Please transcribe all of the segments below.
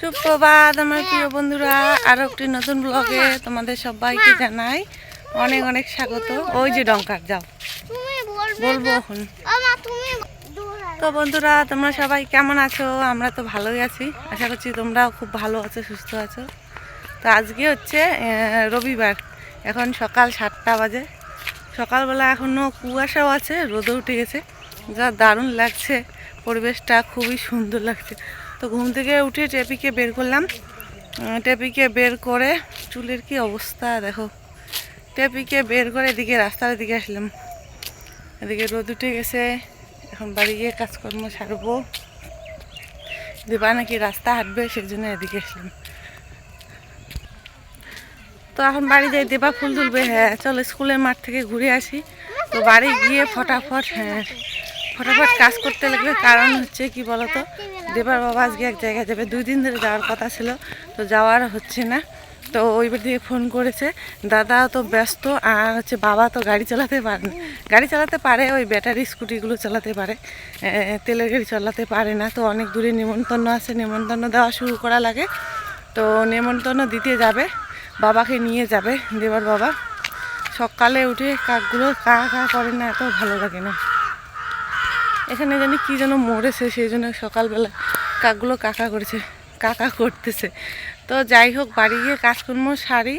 সুপ্রভাত আমার প্রিয় বন্ধুরা আরও একটি নতুন ব্লগে তোমাদের সবাইকে জানাই অনেক অনেক স্বাগত। ওই যে ডঙ্কার যাও। বলব এখন। তো বন্ধুরা, তোমরা সবাই কেমন আছো? আমরা তো ভালোই আছি। আশা করছি তোমরাও খুব ভালো আছো, সুস্থ আছো। তো আজকে হচ্ছে রবিবার। এখন সকাল সাতটা বাজে। সকালবেলা এখনও কুয়াশাও আছে, রোদও উঠে গেছে। যা দারুণ লাগছে। পরিবেশটা খুবই সুন্দর লাগছে। তো ঘুম থেকে উঠে টেপিকে বের করলাম। টেপিকে বের করে চুলের কি অবস্থা, দেখো। টেপিকে বের করে এদিকে রাস্তার দিকে আসলাম। এদিকে রোদ উঠে গেছে। এখন বাড়ি গিয়ে কাজকর্ম সারবো। দেবা নাকি রাস্তা হাঁটবে সেই জন্য এদিকে আসলাম। তো এখন বাড়ি যাই, দেবা ফুল তুলবে। হ্যাঁ চলো স্কুলের মাঠ থেকে ঘুরে আসি। তো বাড়ি গিয়ে ফটাফট হ্যাঁ ফটাফট কাজ করতে লাগবে। কারণ হচ্ছে কি বলতো, দেবার বাবা আজকে এক জায়গায় যাবে। দুই দিন ধরে যাওয়ার কথা ছিল, তো যাওয়ার হচ্ছে না। তো ওইবার থেকে ফোন করেছে, দাদা তো ব্যস্ত আর হচ্ছে বাবা তো গাড়ি চালাতে পারে না গাড়ি চালাতে পারে, ওই ব্যাটারি, স্কুটিগুলো চালাতে পারে। তেলের গাড়ি চালাতে পারে না, তো অনেক দূরে নিমন্ত্রণ আছে নিমন্ত্রণ দেওয়া শুরু করা লাগে। তো নিমন্ত্রণ দিতে যাবে, বাবাকে নিয়ে যাবে দেবার বাবা। সকালে উঠে কাকগুলো কা কা করে না, এত ভালো লাগে না। এখানে জানি কী যেন মরেছে, সেই জন্য সকালবেলা কাকগুলো কাকা করেছে, কাকা করতেছে। তো যাই হোক, বাড়ি গিয়ে কাজকর্ম সারি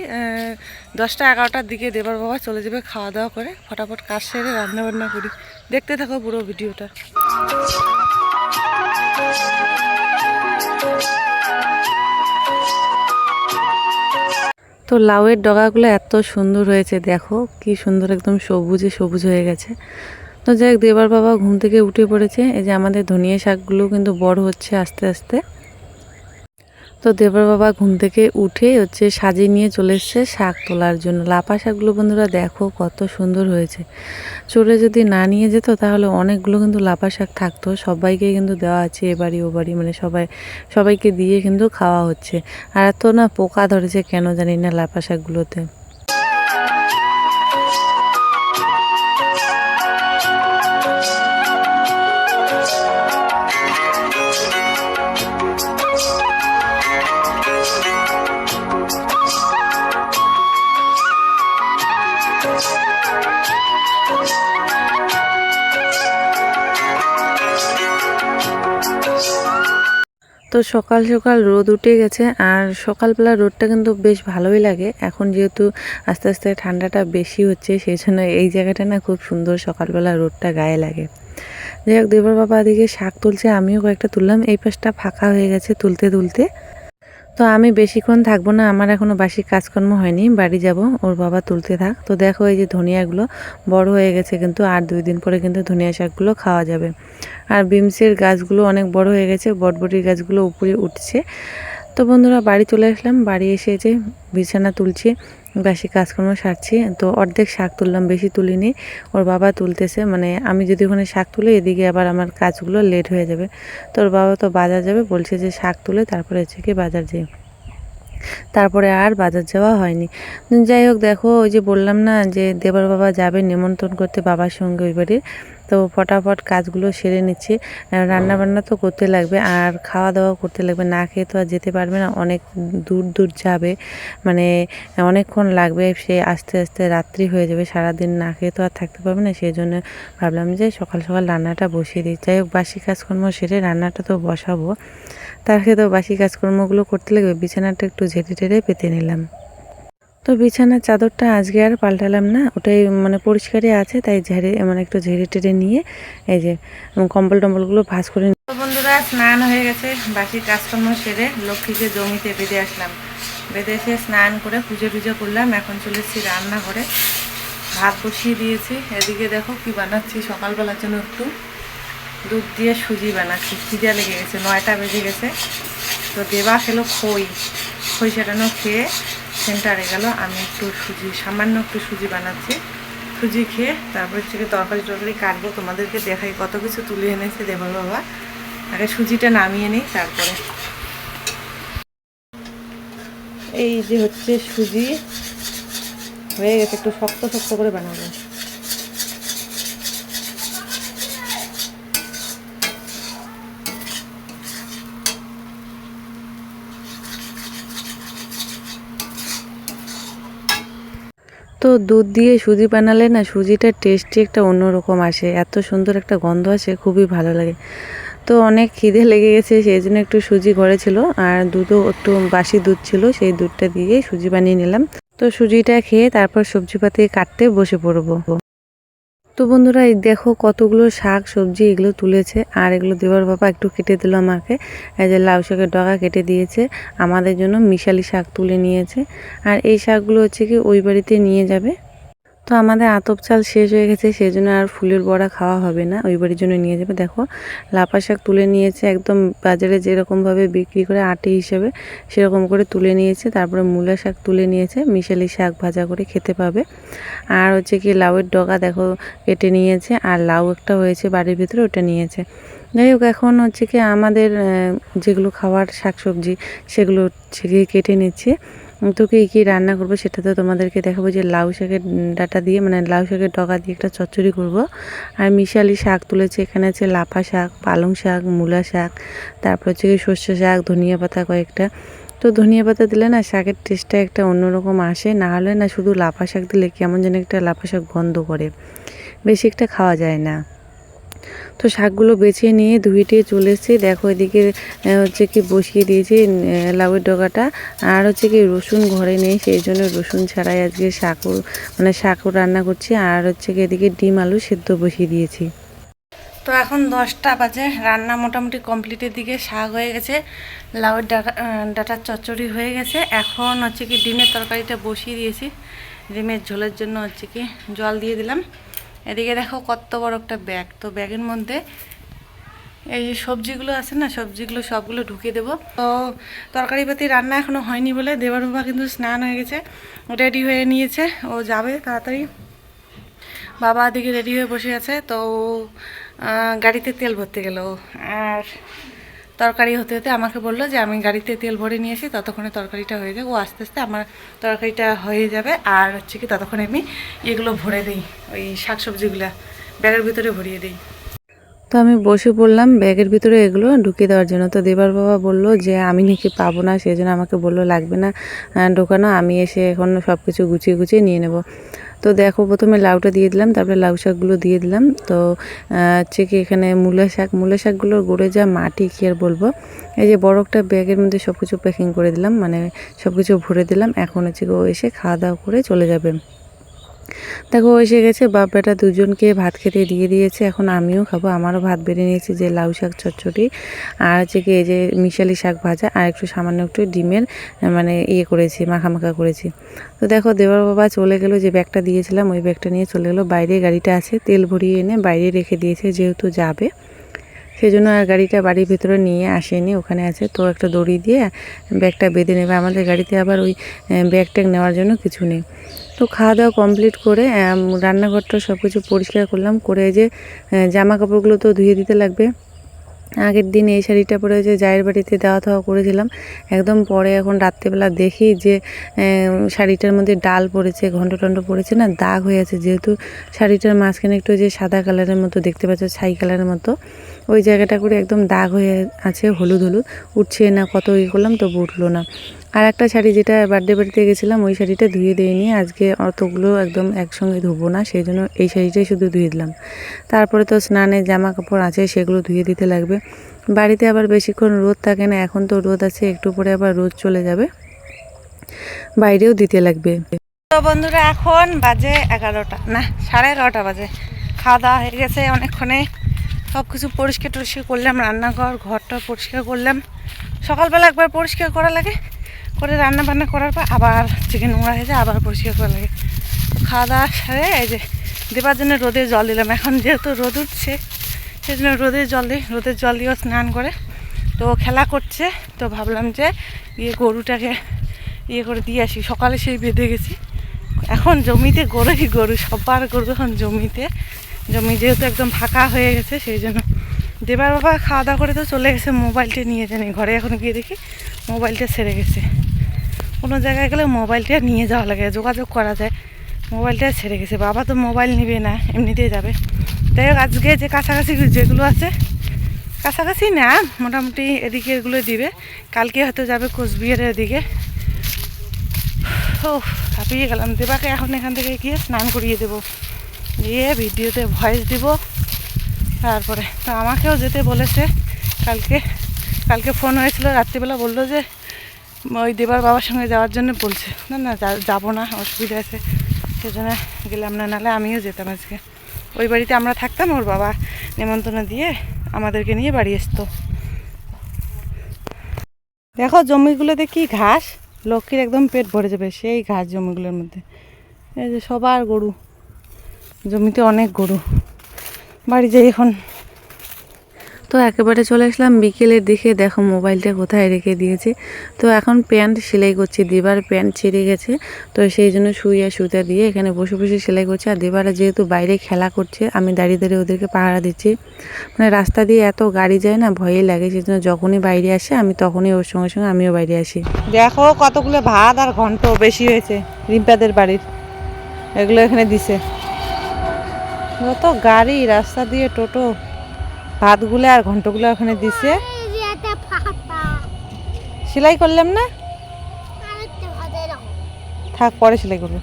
দশটা এগারোটার দিকে দেবার বাবা চলে যাবে খাওয়া দাওয়া করে। ফটাফট কাজ সেরে রান্না বান্না করি। দেখতে থাকো পুরো ভিডিওটা। তো লাউয়ের ডগাগুলো এত সুন্দর হয়েছে, দেখো কি সুন্দর একদম সবুজে সবুজ হয়ে গেছে। তো যাই দেবার বাবা ঘুম থেকে উঠে পড়েছে। এই যে আমাদের ধনিয়া শাকগুলো কিন্তু বড় হচ্ছে আস্তে আস্তে। তো দেবর বাবা ঘুম থেকে উঠে হচ্ছে সাজিয়ে নিয়ে চলে এসছে শাক তোলার জন্য। লাপা শাকগুলো বন্ধুরা দেখো কত সুন্দর হয়েছে। চোরে যদি না নিয়ে যেত তাহলে অনেকগুলো কিন্তু লাপা শাক থাকতো। সবাইকে কিন্তু দেওয়া আছে এ বাড়ি, ও বাড়ি মানে সবাই, সবাইকে দিয়ে কিন্তু খাওয়া হচ্ছে। আর এত না পোকা ধরেছে কেন জানি না লাপা শাকগুলোতে। তো সকাল সকাল রোদ উঠে গেছে আর সকালবেলা রোদটা কিন্তু বেশ ভালোই লাগে। এখন যেহেতু আস্তে আস্তে ঠান্ডাটা বেশি হচ্ছে, সেই জন্য এই জায়গাটা না খুব সুন্দর সকালবেলা রোদটা গায়ে লাগে। যাই হোক, দেবর বাবা এদিকে শাক তুলছে, আমিও কয়েকটা তুললাম। এই পাশটা ফাঁকা হয়ে গেছে তুলতে তুলতে। তো আমি বেশিক্ষণ থাকব না, আমার এখনও বাসি কাজকর্ম হয়নি, বাড়ি যাব, ওর বাবা তুলতে থাক। তো দেখো এই যে ধনিয়াগুলো বড় হয়ে গেছে কিন্তু আর দুই দিন পরে কিন্তু ধনিয়া শাকগুলো খাওয়া যাবে। আর বিমসের গাছগুলো অনেক বড় হয়ে গেছে, বটবটির গাছগুলো উপরে উঠছে। তো বন্ধুরা বাড়ি চলে আসলাম, বাড়ি এসে যে বিছানা তুলছি। বাসি কাজকর্ম সারছি, তো অর্ধেক শাক তুললাম, বেশি তুলিনি। ওর বাবা তুলতেছে মানে আমি যদি ওখানে শাক তুলে, এদিকে আবার আমার কাজগুলো লেট হয়ে যাবে। তো ওর বাবা তো বাজার যাবে, বলছে যে শাক তুলে তারপরে হচ্ছে কি বাজার যাই তারপরে আর বাজার যাওয়া হয়নি। যাই হোক, দেখো, ওই যে বললাম না যে দেবার বাবা যাবে, নিমন্ত্রণ করতে বাবার সঙ্গে ওই বাড়ির। তো ফটাফট কাজগুলো সেরে নিচ্ছি। রান্না বান্না তো করতে লাগবে, আর খাওয়া দাওয়া করতে লাগবে। না খেয়ে তো আর যেতে পারবে না, অনেক দূর দূর যাবে। মানে অনেকক্ষণ লাগবে, সে আস্তে আস্তে রাত্রি হয়ে যাবে, সারাদিন না খেয়ে তো আর থাকতে পারবে না। সেই জন্য ভাবলাম যে সকাল সকাল রান্নাটা বসিয়ে দিই। যাই হোক, বাসি কাজকর্ম সেরে রান্নাটা তো বসাবো। তার সাথে তো বাসি কাজকর্মগুলো করতে লাগবে, বিছানাটা একটু ঝেড়ে টেড়ে পেতে নিলাম। তো বিছানার চাদরটা আজকে আর পাল্টালাম না, ওটাই মানে পরিষ্কারই আছে, তাই ঝেড়ে মানে একটু ঝেড়ে টেড়ে নিয়ে এই যে কম্বল টম্বলগুলো ভাঁজ করে বন্ধুরা, স্নান হয়ে গেছে বাসি কাজকর্ম সেরে লক্ষ্মীকে জমিতে বেঁধে আসলাম। বেঁধে এসে স্নান করে পুজো টুজো করলাম, এখন চলে এসেছি রান্না করে ভাত বসিয়ে দিয়েছি, এদিকে দেখো কি বানাচ্ছি, সকালবেলার জন্য একটু দুধ দিয়ে সুজি বানাচ্ছি, খিদে লেগে গেছে, নয়টা বেজে গেছে। তো দেবা খেলো খই খই সেটানো খেয়ে সেন্টারে গেল, আমি একটু সুজি, সামান্য একটু সুজি বানাচ্ছি। সুজি খেয়ে তারপর থেকে তরকারি টরকারি কাটবো, তোমাদেরকে দেখাই, কত কিছু তুলে এনেছে দেবর বাবা। আগে সুজিটা নামিয়ে নিই, তারপরে। এই যে হচ্ছে সুজি, হয়ে গেছে, একটু শক্ত শক্ত করে বানাবো। তো দুধ দিয়ে সুজি বানালে না সুজিটার টেস্টি একটা অন্যরকম আসে। এত সুন্দর একটা গন্ধ আসে, খুবই ভালো লাগে। তো অনেক খিদে লেগে গেছে, সেই জন্য একটু সুজি ঘরে ছিল আর দুধও একটু বাসি দুধ ছিল, সেই দুধটা দিয়ে সুজি বানিয়ে নিলাম। তো সুজিটা খেয়ে তারপর সবজি পাতি কাটতে বসে পড়ব। তো বন্ধুরা, এই দেখো কতগুলো শাক, সবজি এগুলো তুলেছে, আর এগুলো দেওয়ার বাবা একটু কেটে দিল আমাকে। এই যে লাউ শাকের ডগা কেটে দিয়েছে, আমাদের জন্য মিশালি শাক তুলে নিয়েছে। আর এই শাকগুলো হচ্ছে কি ওই বাড়িতে নিয়ে যাবে। তো আমাদের আতপ চাল শেষ হয়ে গেছে সেই জন্য আর ফুলের বড়া খাওয়া হবে না। ওই বাড়ির জন্য নিয়ে যাবে। দেখো, লাপা শাক তুলে নিয়েছে, একদম বাজারে যেরকমভাবে বিক্রি করে আটি হিসেবে সেরকম করে তুলে নিয়েছে। তারপরে মূলা শাক তুলে নিয়েছে, মিশালি শাক ভাজা করে খেতে পাবে। আর হচ্ছে কি, লাউয়ের ডগা দেখো কেটে নিয়েছে, আর লাউ একটা হয়েছে বাড়ির ভিতরে, ওটা নিয়েছে। যাই হোক, এখন হচ্ছে কি আমাদের যেগুলো খাওয়ার শাকসবজি, সেগুলো হচ্ছে কেটে নিচ্ছে। তো কী কী রান্না করব সেটা তো তোমাদেরকে দেখাবো যে লাউ শাকের ডাটা দিয়ে মানে লাউ শাকের ডগা দিয়ে একটা চচ্চড়ি করব। আর মিশালি শাক তুলেছে, এখানে আছে লাফা শাক, পালং শাক, মূলা শাক, তারপর হচ্ছে কি সর্ষে শাক, ধনিয়া পাতা কয়েকটা। তো ধনিয়া পাতা দিলে না শাকের টেস্টটা একটা অন্যরকম আসে, না হলে না শুধু লাফা শাক দিলে কেমন যেন একটা লাফা শাক গন্ধ করে। বেশি একটা খাওয়া যায় না। তো শাকগুলো বেছে নিয়ে ধুয়ে টুয়ে চলে এসেছি। দেখো এদিকে হচ্ছে কি বসিয়ে দিয়েছি লাউয়ের ডগাটা। আর হচ্ছে কি রসুন ঘরে নেই, সেই জন্য রসুন ছাড়াই আজকে শাকও মানে শাকও রান্না করছি। আর হচ্ছে কি এদিকে ডিম আলু সেদ্ধ বসিয়ে দিয়েছি। তো এখন দশটা বাজে, রান্না মোটামুটি কমপ্লিটের দিকে শাক হয়ে গেছে। লাউয়ের ডাটা ডাটার চচ্চড়ি হয়ে গেছে। এখন হচ্ছে কি ডিমের তরকারিটা বসিয়ে দিয়েছি। ডিমের ঝোলের জন্য হচ্ছে কি জল দিয়ে দিলাম। এদিকে দেখো কত বড় একটা ব্যাগ তো ব্যাগের মধ্যে এই যে সবজিগুলো আছে না, সবজিগুলো সবগুলো ঢুকিয়ে দেবো। তো তরকারি পাতি রান্না এখনও হয়নি বলে দেবার বাবা কিন্তু স্নান হয়ে গেছে রেডি হয়ে নিয়েছে, ও যাবে তাড়াতাড়ি। বাবা দিকে রেডি হয়ে বসে আছে, তো গাড়িতে তেল ভরতে গেল। আর তরকারি হতে হতে আমাকে বলল যে আমি গাড়িতে তেল ভরে নিয়ে আসি ততক্ষণে তরকারিটা হয়ে যাবে ও আস্তে আস্তে আমার তরকারিটা হয়ে যাবে। আর হচ্ছে কি ততক্ষণে আমি এগুলো ভরে দিই, ওই শাক সবজিগুলো ব্যাগের ভিতরে ভরিয়ে দিই। তো আমি বসে পড়লাম, ব্যাগের ভিতরে এগুলো ঢুকিয়ে দেওয়ার জন্য। তো দেবার বাবা বলল যে আমি নাকি পাবো না, সেই জন্য আমাকে বলল, লাগবে না ঢোকানো, আমি এসে এখন সব কিছু গুছিয়ে গুছিয়ে নিয়ে নেব। তো দেখো প্রথমে লাউটা দিয়ে দিলাম, তারপরে লাউ শাকগুলো দিয়ে দিলাম। তো হচ্ছে কি এখানে মূলা শাক, মূলা শাকগুলোর গড়ে যা মাটি, কি আর বলব? এই যে বড় একটা ব্যাগের মধ্যে সব কিছু প্যাকিং করে দিলাম মানে সব কিছু ভরে দিলাম। এখন হচ্ছে ও এসে খাওয়া দাওয়া করে চলে যাবে। দেখো, এসে গেছে, বাপ বেটা দুজনকে ভাত খেতে দিয়ে দিয়েছে। এখন আমিও খাব। আমারও ভাত বেড়ে নিয়েছি যে লাউ শাক, চচ্চড়ি আর হচ্ছে কি এই যে মিশালি শাক ভাজা আর একটু সামান্য একটু ডিমের মানে ইয়ে করেছি, মাখামাখা মাখা করেছি। তো দেখো, দেওয়ার বাবা চলে গেলো যে ব্যাগটা দিয়েছিলাম, ওই ব্যাগটা নিয়ে চলে গেলো। বাইরে গাড়িটা আছে, তেল ভরিয়ে এনে বাইরে রেখে দিয়েছে, যেহেতু যাবে। সেই জন্য আর গাড়িটা বাড়ির ভিতরে নিয়ে আসেনি। ওখানে আছে, তো একটা দড়ি দিয়ে ব্যাগটা বেঁধে নেবে। আমাদের গাড়িতে আবার ওই ব্যাগ ট্যাগ নেওয়ার জন্য কিছু নেই। তো খাওয়া দাওয়া কমপ্লিট করে রান্নাঘরটা সব কিছু পরিষ্কার করলাম। করে যে জামা কাপড়গুলো তো ধুয়ে দিতে লাগবে। আগের দিন এই শাড়িটা পরে যে জায়ের বাড়িতে দেওয়া থাওয়া করেছিলাম, একদম পরে এখন রাত্রেবেলা দেখি যে শাড়িটার মধ্যে ডাল পড়েছে ঘণ্ট টন্ট পড়েছে, না দাগ হয়ে আছে, যেহেতু শাড়িটার মাঝখানে একটু যে সাদা কালারের মতো দেখতে পাচ্ছ, ছাই কালারের মতো, ওই জায়গাটা করে একদম দাগ হয়ে আছে, হলুদ হলুদ, উঠছে না কত ইয়ে করলাম, তবু উঠল না। আর একটা শাড়ি যেটা বার্থডে বাড়িতে গেছিলাম, ওই শাড়িটা ধুয়ে দিয়ে নিয়ে আজকে অতগুলো একদম একসঙ্গে ধুবো না সেই জন্য এই শাড়িটাই শুধু ধুয়ে দিলাম। তারপরে তো স্নানের জামা কাপড় আছে, সেগুলো ধুয়ে দিতে লাগবে। বাড়িতে আবার বেশিক্ষণ রোদ থাকে না, এখন তো রোদ আছে, একটু পরে আবার রোদ চলে যাবে। বাইরেও দিতে লাগবে। তো বন্ধুরা, এখন বাজে এগারোটা, না, সাড়ে এগারোটা বাজে। খাওয়া দাওয়া হয়ে গেছে অনেকক্ষণে। সব কিছু পরিষ্কার টরিষ্কার করলাম, রান্নাঘর, ঘরটা পরিষ্কার করলাম। সকালবেলা একবার পরিষ্কার করা লাগে করে রান্না বান্না করার পর আবার চিকেন নোংরা হয়ে যায়, আবার পরিষ্কার করা লাগে। তো খাওয়া দাওয়া সারে এই যে দেবার জন্য রোদে জল দিলাম। এখন যেহেতু রোদ উঠছে সেই জন্য রোদে জল দিই। রোদের জল দিয়েও স্নান করে। তো খেলা করছে, তো ভাবলাম যে ইয়ে গরুটাকে ইয়ে করে দিয়ে আসি। সকালে সেই বেঁধে গেছি। এখন জমিতে গরুই গরু, সবার গরু এখন জমিতে। জমি যেহেতু একদম ফাঁকা হয়ে গেছে, সেই জন্য দেবার বাবা খাওয়া দাওয়া করে তো চলে গেছে, মোবাইলটা নিয়ে জানি ঘরে এখন গিয়ে দেখি মোবাইলটা সেরে গেছে। কোনো জায়গায় গেলে মোবাইলটা নিয়ে যাওয়া লাগে, যোগাযোগ করা যায়। মোবাইলটা ছেড়ে গেছে, বাবা তো মোবাইল নিবে না, এমনিতেই যাবে। যাই হোক, আজকে যে কাছাকাছি যেগুলো আছে, কাছাকাছি না, মোটামুটি এদিকে এগুলো দিবে। কালকে হয়তো যাবে কোচবিহারের এদিকে। ও হাঁপিয়ে গেলাম। দেবাকে এখন এখান থেকে গিয়ে স্নান করিয়ে দেবো। দিয়ে ভিডিওতে ভয়েস দিব। তারপরে তো আমাকেও যেতে বলেছে কালকে। কালকে ফোন হয়েছিল, রাত্রিবেলা বলল যে, ওই দেবার বাবার সঙ্গে যাওয়ার জন্য বলছে। না না যাব না, অসুবিধা আছে। সেজন্য গেলাম না, নাহলে আমিও যেতাম আজকে। ওই বাড়িতে আমরা থাকতাম, ওর বাবা নেমন্তন্ন দিয়ে আমাদেরকে নিয়ে বাড়ি আসতো। দেখো জমিগুলোতে কি ঘাস, লক্ষ্মীর একদম পেট ভরে যাবে সেই ঘাস জমিগুলোর মধ্যে। এই যে সবার গরু, জমিতে অনেক গরু। বাড়ি যাই এখন। তো একেবারে চলে আসলাম বিকেলের দিকে। দেখো মোবাইলটা কোথায় রেখে দিয়েছি। তো এখন প্যান্ট সেলাই করছি, দিবার প্যান্ট ছিঁড়ে গেছে। তো সেই জন্য শুয়ে সুতা দিয়ে এখানে বসে বসে সেলাই করছি। আর দিবারা যেহেতু বাইরে খেলা করছে, আমি দাঁড়িয়ে দাঁড়িয়ে ওদেরকে পাহারা দিচ্ছি। মানে রাস্তা দিয়ে এত গাড়ি যায় না ভয়ই লাগে। সেই জন্য যখনই বাইরে আসে, আমি তখনই ওর সঙ্গে সঙ্গে আমিও বাইরে আসি। দেখো কতগুলো ভাত আর ঘন্ট বেশি হয়েছে রিম্পাদের বাড়ির। এগুলো এখানে দিছে। যত গাড়ি, রাস্তা দিয়ে টোটো। ভাতগুলো আর ঘন্টগুলো ওখানে দিছে। সেলাই করলাম না? থাক, পরে সেলাই করব।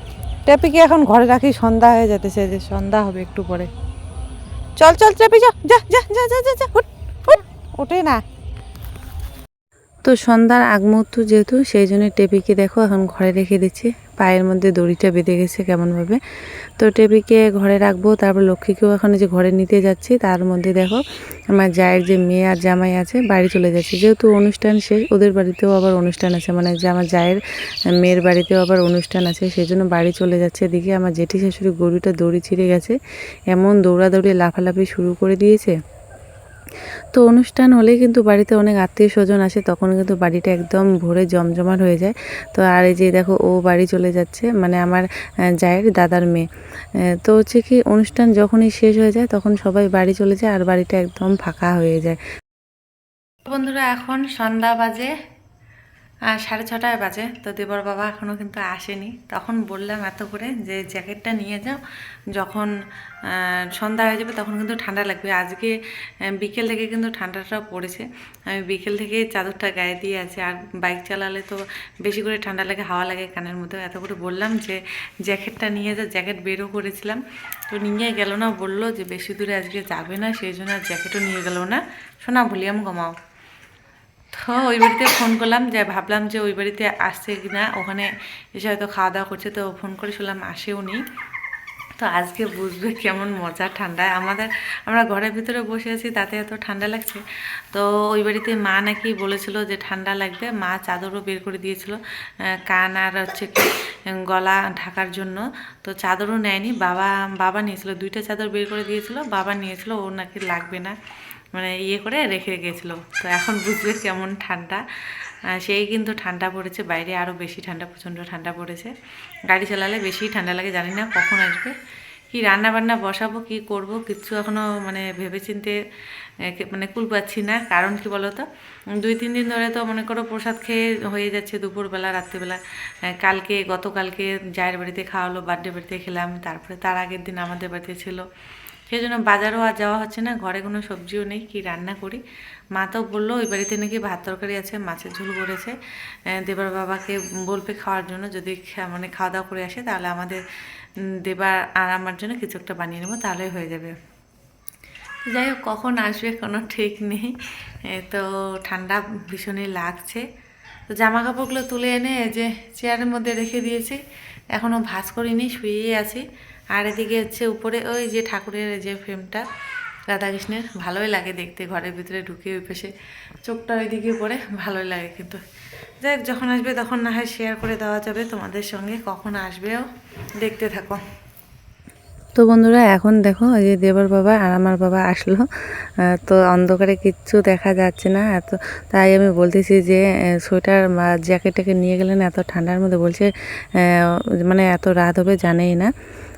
টেপিকে এখন ঘরে রাখি, সন্ধ্যা হয়ে যেতেছে যে সন্ধ্যা হবে একটু পরে। চল চল টেপি যা যা যা যা যা যা হুট ওঠে না। তো সন্ধ্যার আগ মুহূর্ত যেহেতু, সেই জন্য টেপিকে দেখো, এখন ঘরে রেখে দিচ্ছি। পায়ের মধ্যে দড়িটা বেঁধে গেছে কেমনভাবে। তো টেপিকে ঘরে রাখব, তারপর লক্ষ্মীকেও এখন যে ঘরে নিতে যাচ্ছি। তার মধ্যে দেখো, আমার জায়ের যে মেয়ে আর জামাই আছে, বাড়ি চলে যাচ্ছে। যেহেতু অনুষ্ঠান শেষ, ওদের বাড়িতেও আবার অনুষ্ঠান আছে। মানে যে আমার জায়ের মেয়ের বাড়িতেও আবার অনুষ্ঠান আছে সেই জন্য বাড়ি চলে যাচ্ছে এদিকে। আমার জেঠি শাশুড়ি গরুটা দড়ি ছিঁড়ে গেছে। এমন দৌড়াদৌড়ি, লাফালাফি শুরু করে দিয়েছে। তো অনুষ্ঠান হলে কিন্তু বাড়িতে অনেক আত্মীয় স্বজন আসে, তখন কিন্তু বাড়িটা একদম ভরে জমজমাট হয়ে যায়। তো আর এই যে দেখো, ও বাড়ি চলে যাচ্ছে মানে আমার জায়ের দাদার মেয়ে। তো হচ্ছে কি, অনুষ্ঠান যখনই শেষ হয়ে যায়, তখন সবাই বাড়ি চলে যায়, আর বাড়িটা একদম ফাঁকা হয়ে যায়। বন্ধুরা, এখন সন্ধ্যা বাজে। সাড়ে ছটায় বাজে। তো দেবর বাবা এখনও কিন্তু আসেনি। তখন বললাম এত করে যে, জ্যাকেটটা নিয়ে যাও। যখন সন্ধ্যা হয়ে যাবে তখন কিন্তু ঠান্ডা লাগবে। আজকে বিকেল থেকে কিন্তু ঠান্ডাটা পড়েছে। আমি বিকেল থেকে চাদরটা গায়ে দিয়ে আছি। আর বাইক চালালে তো বেশি করে ঠান্ডা লাগে, হাওয়া লাগে কানের মধ্যে। এত করে বললাম যে, জ্যাকেটটা নিয়ে যা, জ্যাকেট বেরও করেছিলাম। তো নিয়ে গেল না, বলল যে, বেশি দূরে আজকে যাবে না, সেই জন্য আর জ্যাকেটও নিয়ে গেল না। শোনা ভলিউম কমাও। তো ওই বাড়িতে ফোন করলাম, যে ভাবলাম যে ওই বাড়িতে আসছে কি না ওখানে এসে হয়তো খাওয়া দাওয়া করছে, তো ফোন করে শুনলাম আসেও নি। তো আজকে বুঝবে কেমন মজা ঠান্ডায় আমাদের, আমরা ঘরের ভিতরে বসে আছি, তাতে এত ঠান্ডা লাগছে। তো ওই বাড়িতে মা নাকি বলেছিল যে ঠান্ডা লাগবে। মা চাদরও বের করে দিয়েছিল কান আর হচ্ছে গলা ঢাকার জন্য। তো চাদরও নেয়নি। বাবা বাবা নিয়েছিল, দুইটা চাদর বের করে দিয়েছিল, বাবা নিয়েছিল ও নাকি লাগবে না। মানে ইয়ে করে রেখে গেছিল। তো এখন বুঝবে কেমন ঠান্ডা। সেই কিন্তু ঠান্ডা পড়েছে, বাইরে আরও বেশি ঠান্ডা, প্রচণ্ড ঠান্ডা পড়েছে। গাড়ি চালালে বেশি ঠান্ডা লাগে, জানি না কখন আসবে। কি রান্না বান্না বসাবো, কি করব, কিচ্ছু এখনও মানে ভেবেচিন্তে মানে কুল পাচ্ছি না। কারণ কি বলো তো দুই, তিন দিন ধরে তো মনে করো প্রসাদ খেয়ে হয়ে যাচ্ছে দুপুরবেলা, রাত্রিবেলা। কালকে, গতকালকে জায়ের বাড়িতে খাওয়ালো, বার্থডে বাড়িতে খেলাম, তারপরে তার আগের দিন আমাদের বাড়িতে ছিল। সেই জন্য বাজারও আর যাওয়া হচ্ছে না, ঘরে কোনো সবজিও নেই, কি রান্না করি? মা তো বলল, ওই বাড়িতে নাকি ভাত তরকারি আছে, মাছের ঝোল করেছে। দেবার বাবাকে বলবে খাওয়ার জন্য, যদি মানে খাওয়া দাওয়া করে আসে, তাহলে আমাদের দেবার আর আমার জন্য কিছু একটা বানিয়ে নেব তাহলে হয়ে যাবে। যাই হোক, কখন আসবে কোনো ঠিক নেই। তো ঠান্ডা ভীষণই লাগছে। তো জামা কাপড়গুলো তুলে এনে যে চেয়ারের মধ্যে রেখে দিয়েছি এখনও ভাঁজ করিনি, শুয়েই আছি। আর এদিকে হচ্ছে উপরে ওই যে ঠাকুরের যে ফ্রেমটা রাধাকৃষ্ণের, ভালোই লাগে দেখতে, ঘরের ভিতরে ঢুকে ওই পাশে। চোখটা ওইদিকে পড়ে, ভালোই লাগে কিন্তু। যাই যখন আসবে তখন না হয় শেয়ার করে দেওয়া যাবে তোমাদের সঙ্গে, কখন আসবেও দেখতে থাকো। তো বন্ধুরা, এখন দেখো যে দেবর বাবা আর আমার বাবা আসলো। তো অন্ধকারে কিচ্ছু দেখা যাচ্ছে না, এত তাই আমি বলতেছি যে সোয়েটার বা জ্যাকেটটাকে নিয়ে গেলেন এত ঠান্ডার মধ্যে বলছে মানে এত রাত হবে জানেই না।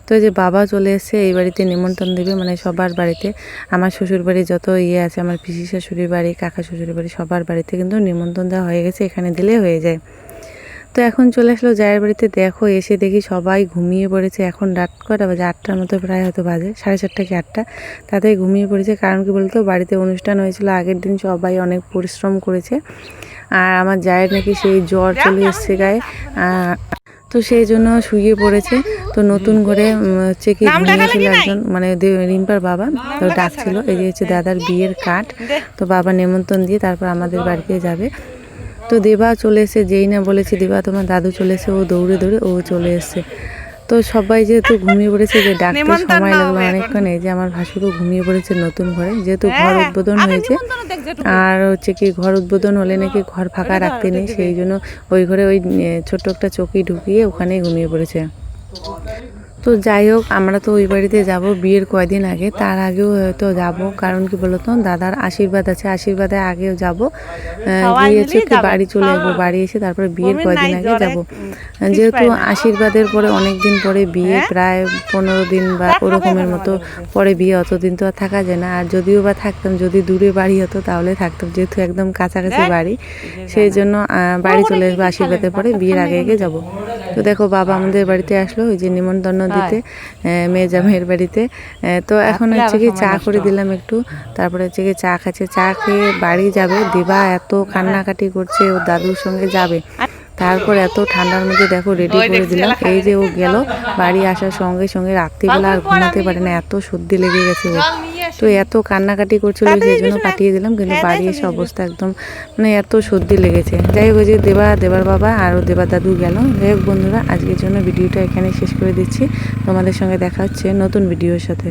তো যে বাবা চলে এসেছে, এই বাড়িতে নিমন্ত্রণ দেবে মানে সবার বাড়িতে। আমার শ্বশুর বাড়ি যত ইয়ে আছে, আমার পিসি শাশুড়ির বাড়ি, কাকা শ্বশুরের বাড়ি, সবার বাড়িতে কিন্তু নিমন্ত্রণ দেওয়া হয়ে গেছে, এখানে দিলে হয়ে যায়। তো এখন চলে আসলো জায়ের বাড়িতে, দেখো এসে দেখি সবাই ঘুমিয়ে পড়েছে। এখন রাত কটা বাজে? আটটার মতো প্রায় হয়তো বাজে, সাড়ে চারটা কি আটটা? তাতে ঘুমিয়ে পড়েছে, কারণ কি বলতো, বাড়িতে অনুষ্ঠান হয়েছিল, আগের দিন সবাই অনেক পরিশ্রম করেছে। আর আমার জায়ের নাকি সেই জ্বর চলে এসছে গায়ে। তো সেই জন্য শুয়ে পড়েছে। তো নতুন করে হচ্ছে কি ঘুমিয়েছিল একজন মানে রিম্পার বাবা তো ডাকছিল এই যে হচ্ছে দাদার বিয়ের কাঠ তো বাবা নেমন্তন্ন দিয়ে তারপর আমাদের বাড়িতে যাবে। তো দেবা চলে এসে যেই না বলেছে দেবা তোমার দাদু চলে এসে ও দৌড়ে দৌড়ে ও চলে এসছে। তো সবাই যেহেতু ঘুমিয়ে পড়েছে যে ডাকতে সময় লাগল অনেকক্ষণ এই যে আমার ভাসুরও ঘুমিয়ে পড়েছে নতুন ঘরে যেহেতু ঘর উদ্বোধন হয়েছে আর হচ্ছে কি ঘর উদ্বোধন হলে নাকি ঘর ফাঁকা রাখতে নেই সেই জন্য ওই ঘরে ওই ছোট্ট একটা চকি ঢুকিয়ে ওখানেই ঘুমিয়ে পড়েছে। তো যাই হোক আমরা তো ওই বাড়িতে যাব বিয়ের কয়দিন আগে। তার আগেও হয়তো যাব কারণ কি বলতো দাদার আশীর্বাদ আছে। আশীর্বাদে আগেও যাব। সবাই গিয়ে কি বাড়ি চলে আসব হ্যাঁ। বাড়ি এসে তারপরে বিয়ের কয়দিন আগে যাব। যেহেতু। আশীর্বাদের পরে অনেক দিন পরে বিয়ে হ্যাঁ? প্রায় পনেরো দিন বা ওরকমের মতো পরে বিয়ে অতদিন তো আর থাকা যায় না। আর যদিও বা থাকতাম যদি দূরে বাড়ি হতো তাহলে থাকতাম যেহেতু একদম কাছাকাছি বাড়ি। সেই জন্য বাড়ি চলে আসব আশীর্বাদের পরে বিয়ের আগে আগে যাব। তো দেখো বাবা আমাদের বাড়িতে আসলো ওই যে নিমন্ত্রণ দিতে মেয়ে জামাইয়ের বাড়িতে। তো এখন হচ্ছে কি চা করে দিলাম একটু তারপরে হচ্ছে কি চা খাচ্ছে চা খেয়ে বাড়ি যাবে। দিবা এত কান্নাকাটি করছে ও দাদুর সঙ্গে যাবে। তারপর এত ঠান্ডার মধ্যে দেখো রেডি করে দিলাম। এই যে ও গেল বাড়ি আসার সঙ্গে সঙ্গে রাত্রিবেলা আর ঘুমাতে পারে না এত সর্দি লেগে গেছে ওর। তো এত কান্নাকাটি করছিল সেই জন্য পাঠিয়ে দিলাম কিন্তু বাড়ি এসে অবস্থা একদম মানে এত সর্দি লেগেছে। যাই হোক যে দেবা দেবার বাবা আর ও দেবার দাদু গেল। যাই হোক বন্ধুরা আজকের জন্য ভিডিওটা এখানে শেষ করে দিচ্ছি। তোমাদের সঙ্গে দেখা হচ্ছে নতুন ভিডিওর সাথে।